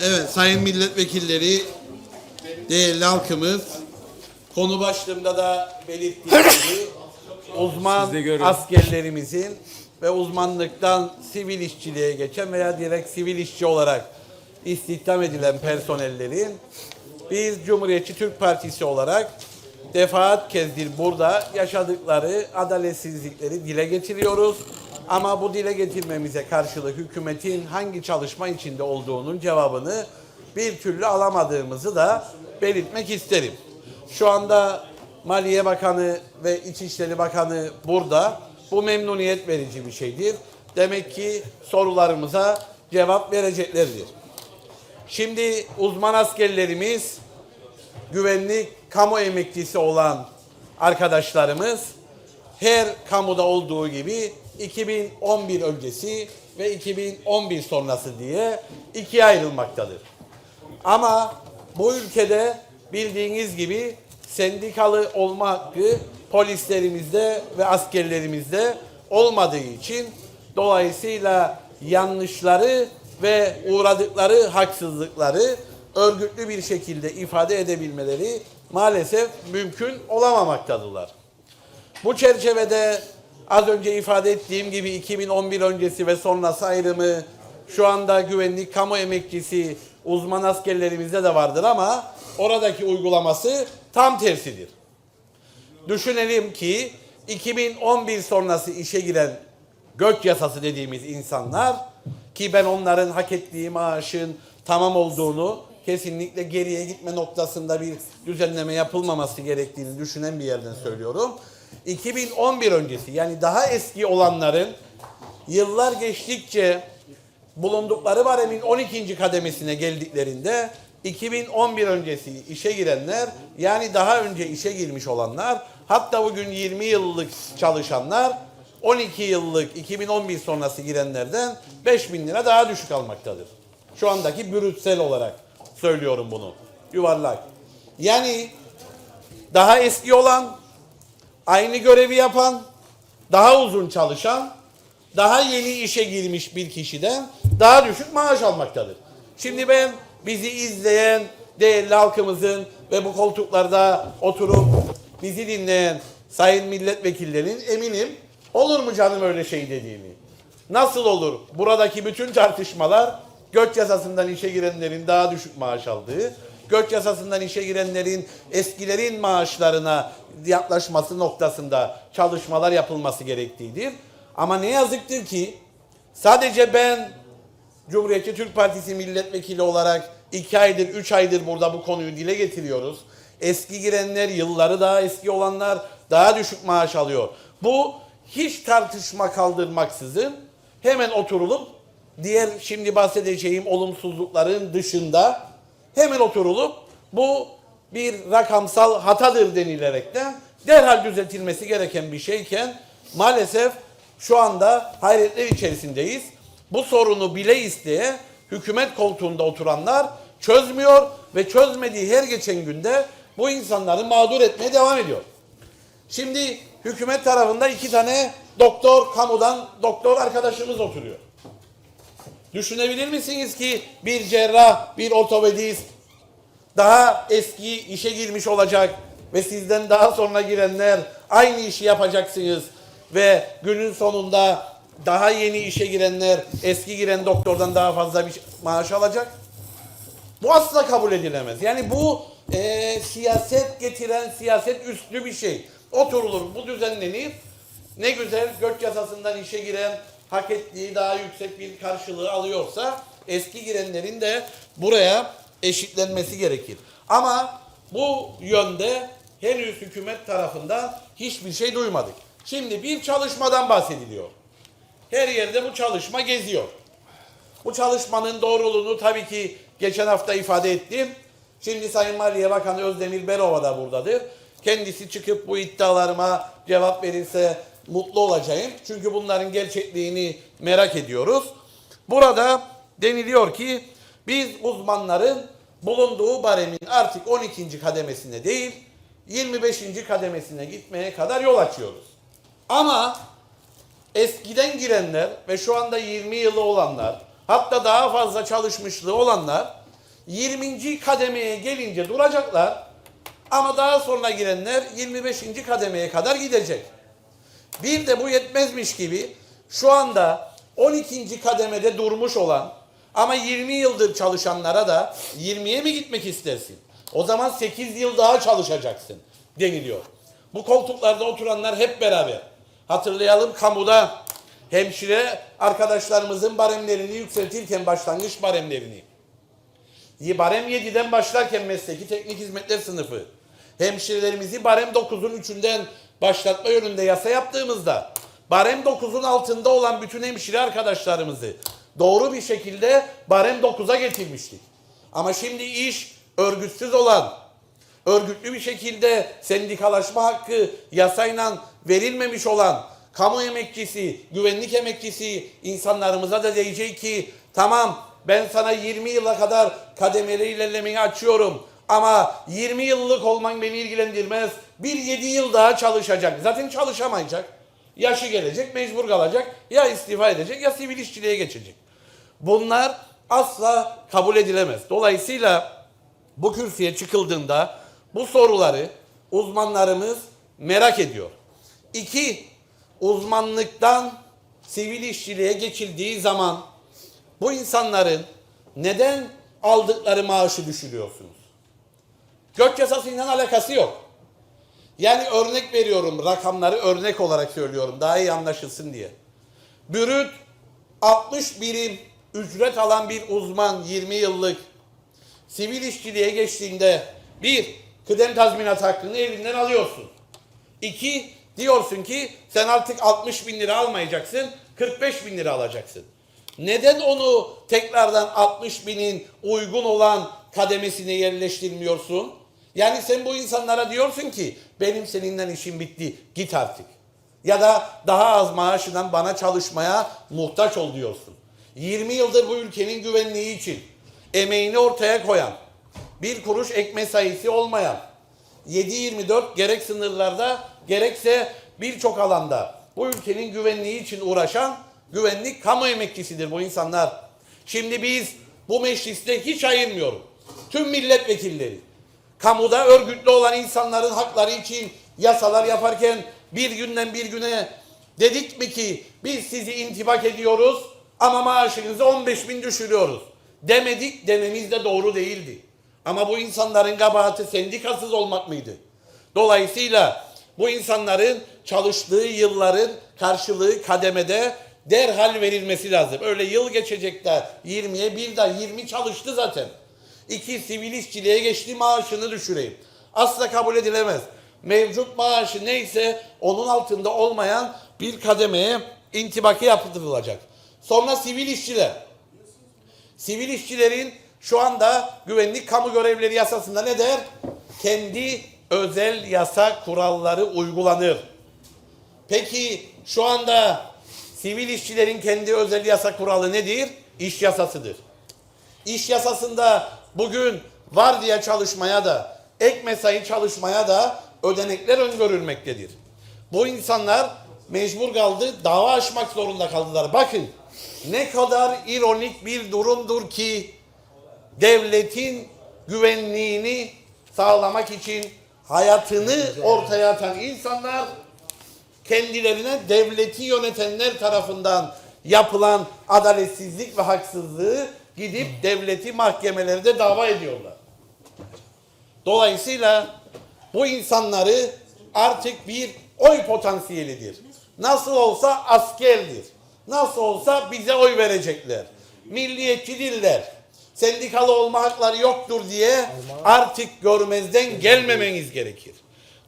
Evet sayın milletvekilleri, değerli halkımız, konu başlığımda da belirttiğim gibi uzman askerlerimizin ve uzmanlıktan sivil işçiliğe geçen veya direkt sivil işçi olarak istihdam edilen personellerin biz Cumhuriyetçi Türk Partisi olarak defaat kezdir burada yaşadıkları adaletsizlikleri dile getiriyoruz. Ama bu dile getirmemize karşılık hükümetin hangi çalışma içinde olduğunun cevabını bir türlü alamadığımızı da belirtmek isterim. Şu anda Maliye Bakanı ve İçişleri Bakanı burada. Bu memnuniyet verici bir şeydir. Demek ki sorularımıza cevap vereceklerdir. Şimdi uzman askerlerimiz, güvenlik kamu emeklisi olan arkadaşlarımız her kamuda olduğu gibi 2011 öncesi ve 2011 sonrası diye ikiye ayrılmaktadır. Ama bu ülkede bildiğiniz gibi sendikalı olma hakkı polislerimizde ve askerlerimizde olmadığı için dolayısıyla yanlışları ve uğradıkları haksızlıkları örgütlü bir şekilde ifade edebilmeleri maalesef mümkün olamamaktadılar. Bu çerçevede az önce ifade ettiğim gibi 2011 öncesi ve sonrası ayrımı şu anda güvenlik kamu emekçisi uzman askerlerimizde de vardır ama oradaki uygulaması tam tersidir. Düşünelim ki 2011 sonrası işe giren göç yasası dediğimiz insanlar ki ben onların hak ettiği maaşın tamam olduğunu kesinlikle geriye gitme noktasında bir düzenleme yapılmaması gerektiğini düşünen bir yerden söylüyorum. 2011 öncesi yani daha eski olanların yıllar geçtikçe bulundukları baremin 12. kademesine geldiklerinde 2011 öncesi işe girenler yani daha önce işe girmiş olanlar hatta bugün 20 yıllık çalışanlar 12 yıllık 2011 sonrası girenlerden 5 bin lira daha düşük almaktadır. Şu andaki brütsel olarak söylüyorum bunu. Yuvarlak. Yani daha eski olan, aynı görevi yapan, daha uzun çalışan, daha yeni işe girmiş bir kişiden daha düşük maaş almaktadır. Şimdi ben bizi izleyen değerli halkımızın ve bu koltuklarda oturup bizi dinleyen sayın milletvekillerinin eminim olur mu canım öyle şey dediğini. Nasıl olur? Buradaki bütün tartışmalar göç yasasından işe girenlerin daha düşük maaş aldığı, göç yasasından işe girenlerin eskilerin maaşlarına yaklaşması noktasında çalışmalar yapılması gerektiğidir. Ama ne yazıktır ki sadece ben Cumhuriyetçi Türk Partisi milletvekili olarak iki aydır, üç aydır burada bu konuyu dile getiriyoruz. Eski girenler, yılları daha eski olanlar daha düşük maaş alıyor. Bu hiç tartışma kaldırmaksızın hemen oturulup diğer şimdi bahsedeceğim olumsuzlukların dışında hemen oturulup bu bir rakamsal hatadır denilerekten derhal düzeltilmesi gereken bir şeyken maalesef şu anda hayretler içerisindeyiz. Bu sorunu bile isteye hükümet koltuğunda oturanlar çözmüyor ve çözmediği her geçen günde bu insanları mağdur etmeye devam ediyor. Şimdi hükümet tarafında iki tane doktor, kamudan doktor arkadaşımız oturuyor. Düşünebilir misiniz ki bir cerrah, bir ortopedist daha eski işe girmiş olacak ve sizden daha sonra girenler aynı işi yapacaksınız ve günün sonunda daha yeni işe girenler eski giren doktordan daha fazla bir maaş alacak. Bu asla kabul edilemez. Yani bu e, siyaset getiren, siyaset üstü bir şey. Oturulur, bu düzenlenir. Ne güzel göç yasasından işe giren hak ettiği daha yüksek bir karşılığı alıyorsa eski girenlerin de buraya eşitlenmesi gerekir. Ama bu yönde henüz hükümet tarafından hiçbir şey duymadık. Şimdi bir çalışmadan bahsediliyor. Her yerde bu çalışma geziyor. Bu çalışmanın doğruluğunu tabii ki geçen hafta ifade ettim. Şimdi Sayın Maliye Bakanı Özdemir Berova da buradadır. Kendisi çıkıp bu iddialarıma cevap verirse mutlu olacağım. Çünkü bunların gerçekliğini merak ediyoruz. Burada deniliyor ki biz uzmanların bulunduğu baremin artık 12. kademesine değil 25. kademesine gitmeye kadar yol açıyoruz. Ama eskiden girenler ve şu anda 20 yılı olanlar hatta daha fazla çalışmışlığı olanlar 20. kademeye gelince duracaklar. Ama daha sonra girenler 25. kademeye kadar gidecek. Bir de bu yetmezmiş gibi şu anda 12. kademede durmuş olan ama 20 yıldır çalışanlara da 20'ye mi gitmek istersin? O zaman 8 yıl daha çalışacaksın deniliyor. Bu koltuklarda oturanlar hep beraber. Hatırlayalım kamuda hemşire arkadaşlarımızın baremlerini yükseltirken başlangıç baremlerini. Barem 7'den başlarken mesleki teknik hizmetler sınıfı. Hemşirelerimizi barem 9'un 3'ünden başlatma yönünde yasa yaptığımızda barem 9'un altında olan bütün hemşire arkadaşlarımızı doğru bir şekilde barem 9'a getirmiştik. Ama şimdi iş örgütsüz olan, örgütlü bir şekilde sendikalaşma hakkı yasayla verilmemiş olan kamu emekçisi, güvenlik emekçisi insanlarımıza da diyecek ki tamam ben sana 20 yıla kadar kademeli ilerlemeyi açıyorum ama 20 yıllık olman beni ilgilendirmez. Bir 7 yıl daha çalışacak. Zaten çalışamayacak. Yaşı gelecek, mecbur kalacak. Ya istifa edecek ya sivil işçiliğe geçecek. Bunlar asla kabul edilemez. Dolayısıyla bu kürsüye çıkıldığında bu soruları uzmanlarımız merak ediyor. İki, uzmanlıktan sivil işçiliğe geçildiği zaman bu insanların neden aldıkları maaşı düşürüyorsunuz? Göç yasasıyla alakası yok. Yani örnek veriyorum rakamları örnek olarak söylüyorum daha iyi anlaşılsın diye. Bürüt 60 birim ücret alan bir uzman 20 yıllık sivil işçiliğe geçtiğinde bir kıdem tazminat hakkını elinden alıyorsun. İki diyorsun ki sen artık 60 bin lira almayacaksın 45 bin lira alacaksın. Neden onu tekrardan 60 binin uygun olan kademesine yerleştirmiyorsun? Yani sen bu insanlara diyorsun ki benim seninle işim bitti git artık. Ya da daha az maaşından bana çalışmaya muhtaç ol diyorsun. 20 yıldır bu ülkenin güvenliği için emeğini ortaya koyan, bir kuruş ek mesaisi olmayan, 7-24 gerek sınırlarda gerekse birçok alanda bu ülkenin güvenliği için uğraşan güvenlik kamu emekçisidir bu insanlar. Şimdi biz bu mecliste hiç ayırmıyorum. Tüm milletvekilleri, kamuda örgütlü olan insanların hakları için yasalar yaparken bir günden bir güne dedik mi ki biz sizi intibak ediyoruz ama maaşınızı 15 bin düşürüyoruz. Demedik dememiz de doğru değildi. Ama bu insanların kabahati sendikasız olmak mıydı? Dolayısıyla bu insanların çalıştığı yılların karşılığı kademede derhal verilmesi lazım. Öyle yıl geçecek de 20'ye bir daha 20 çalıştı zaten. İki sivil işçiliğe geçti maaşını düşüreyim. Asla kabul edilemez. Mevcut maaşı neyse onun altında olmayan bir kademeye intibaki yaptırılacak. Sonra sivil işçiler. Sivil işçilerin şu anda güvenlik kamu görevleri yasasında ne der? Kendi özel yasa kuralları uygulanır. Peki şu anda sivil işçilerin kendi özel yasa kuralı nedir? İş yasasıdır. İş yasasında bugün var diye çalışmaya da ek mesai çalışmaya da ödenekler öngörülmektedir. Bu insanlar mecbur kaldı, dava açmak zorunda kaldılar. Bakın ne kadar ironik bir durumdur ki devletin güvenliğini sağlamak için hayatını ortaya atan insanlar kendilerine devleti yönetenler tarafından yapılan adaletsizlik ve haksızlığı gidip devleti mahkemelerde dava ediyorlar. Dolayısıyla bu insanları artık bir oy potansiyelidir. Nasıl olsa askerdir. Nasıl olsa bize oy verecekler. Milliyetçi diller. Sendikalı olma hakları yoktur diye artık görmezden gelmemeniz gerekir.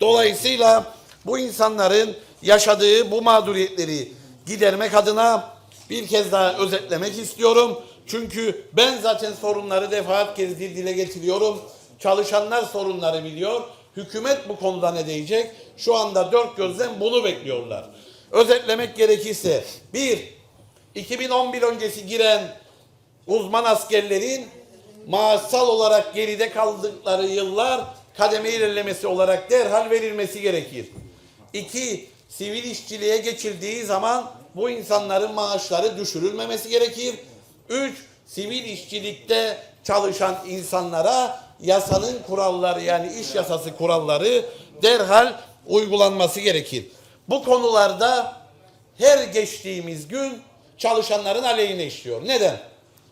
Dolayısıyla bu insanların yaşadığı bu mağduriyetleri gidermek adına bir kez daha özetlemek istiyorum. Çünkü ben zaten sorunları defaat kez dile getiriyorum. Çalışanlar sorunları biliyor. Hükümet bu konuda ne diyecek? Şu anda dört gözden bunu bekliyorlar. Özetlemek gerekirse bir, 2011 öncesi giren uzman askerlerin maaşsal olarak geride kaldıkları yıllar kademe ilerlemesi olarak derhal verilmesi gerekir. İki, sivil işçiliğe geçildiği zaman bu insanların maaşları düşürülmemesi gerekir. Üç, sivil işçilikte çalışan insanlara yasanın kuralları yani iş yasası kuralları derhal uygulanması gerekir. Bu konularda her geçtiğimiz gün çalışanların aleyhine işliyor. Neden?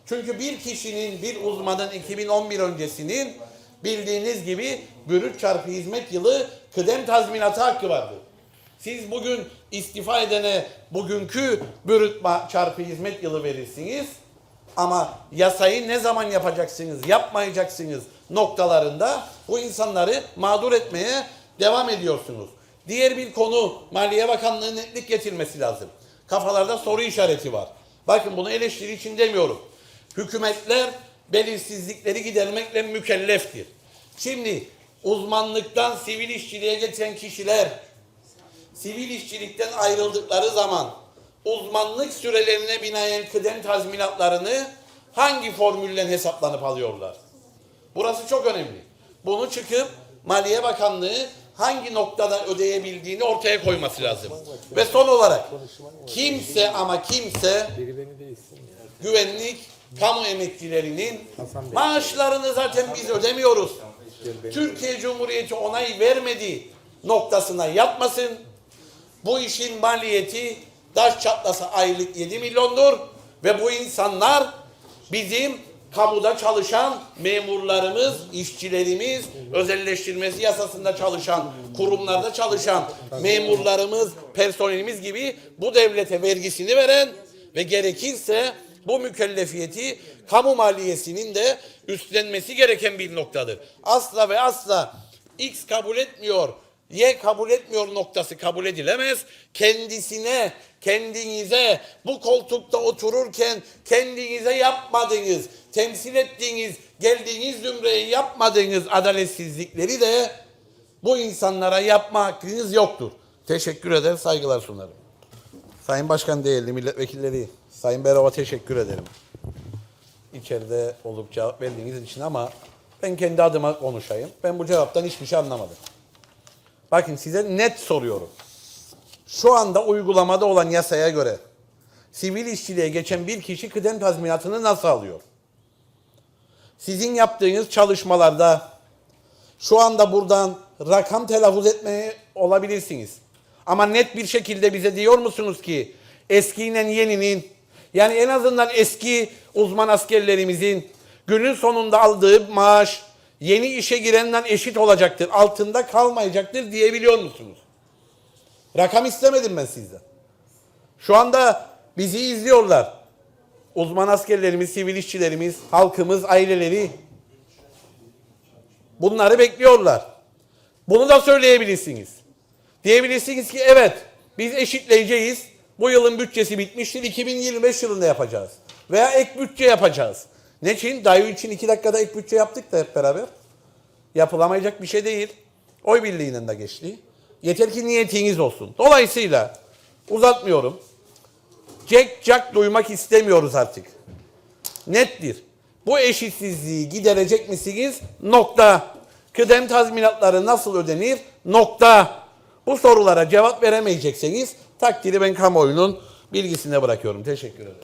Çünkü bir kişinin, bir uzmanın 2011 öncesinin bildiğiniz gibi bürüt çarpı hizmet yılı kıdem tazminatı hakkı vardır. Siz bugün istifa edene bugünkü bürüt çarpı hizmet yılı verirsiniz. Ama yasayı ne zaman yapacaksınız, yapmayacaksınız noktalarında bu insanları mağdur etmeye devam ediyorsunuz. Diğer bir konu Maliye Bakanlığı'nın netlik getirmesi lazım. Kafalarda soru işareti var. Bakın bunu eleştiri için demiyorum. Hükümetler belirsizlikleri gidermekle mükelleftir. Şimdi uzmanlıktan sivil işçiliğe geçen kişiler sivil işçilikten ayrıldıkları zaman uzmanlık sürelerine binaen kıdem tazminatlarını hangi formülden hesaplanıp alıyorlar? Burası çok önemli. Bunu çıkıp Maliye Bakanlığı hangi noktada ödeyebildiğini ortaya koyması lazım. Ve son olarak kimse ama kimse güvenlik kamu Bey. maaşlarını zaten biz ödemiyoruz. Türkiye Cumhuriyeti onay vermediği noktasına yapmasın. Bu işin maliyeti taş çatlasa aylık 7 milyondur ve bu insanlar bizim kamuda çalışan memurlarımız, işçilerimiz, özelleştirmesi yasasında çalışan, kurumlarda çalışan memurlarımız, personelimiz gibi bu devlete vergisini veren ve gerekirse bu mükellefiyeti kamu maliyesinin de üstlenmesi gereken bir noktadır. Asla ve asla X kabul etmiyor, Y kabul etmiyor noktası kabul edilemez. Kendisine, kendinize bu koltukta otururken kendinize yapmadığınız, temsil ettiğiniz, geldiğiniz zümreye yapmadığınız adaletsizlikleri de bu insanlara yapma hakkınız yoktur. Teşekkür eder, saygılar sunarım. Sayın Başkan değerli milletvekilleri, Sayın Berova teşekkür ederim. İçeride olup cevap verdiğiniz için ama ben kendi adıma konuşayım. Ben bu cevaptan hiçbir şey anlamadım. Bakın size net soruyorum. Şu anda uygulamada olan yasaya göre sivil işçiliğe geçen bir kişi kıdem tazminatını nasıl alıyor? Sizin yaptığınız çalışmalarda şu anda buradan rakam telaffuz etmeye olabilirsiniz. Ama net bir şekilde bize diyor musunuz ki eskiyle yeninin yani en azından eski uzman askerlerimizin günün sonunda aldığı maaş yeni işe girenden eşit olacaktır. Altında kalmayacaktır diyebiliyor musunuz? Rakam istemedim ben sizden. Şu anda bizi izliyorlar. Uzman askerlerimiz, sivil işçilerimiz, halkımız, aileleri. Bunları bekliyorlar. Bunu da söyleyebilirsiniz. Diyebilirsiniz ki evet biz eşitleyeceğiz. Bu yılın bütçesi bitmiştir. 2025 yılında yapacağız. Veya ek bütçe yapacağız. Ne için? Dayu için iki dakikada ek bütçe yaptık da hep beraber. Yapılamayacak bir şey değil. Oy birliğiyle de geçti. Yeter ki niyetiniz olsun. Dolayısıyla uzatmıyorum. Cek cak duymak istemiyoruz artık. Nettir. Bu eşitsizliği giderecek misiniz? Nokta. Kıdem tazminatları nasıl ödenir? Nokta. Bu sorulara cevap veremeyecekseniz takdiri ben kamuoyunun bilgisine bırakıyorum. Teşekkür ederim.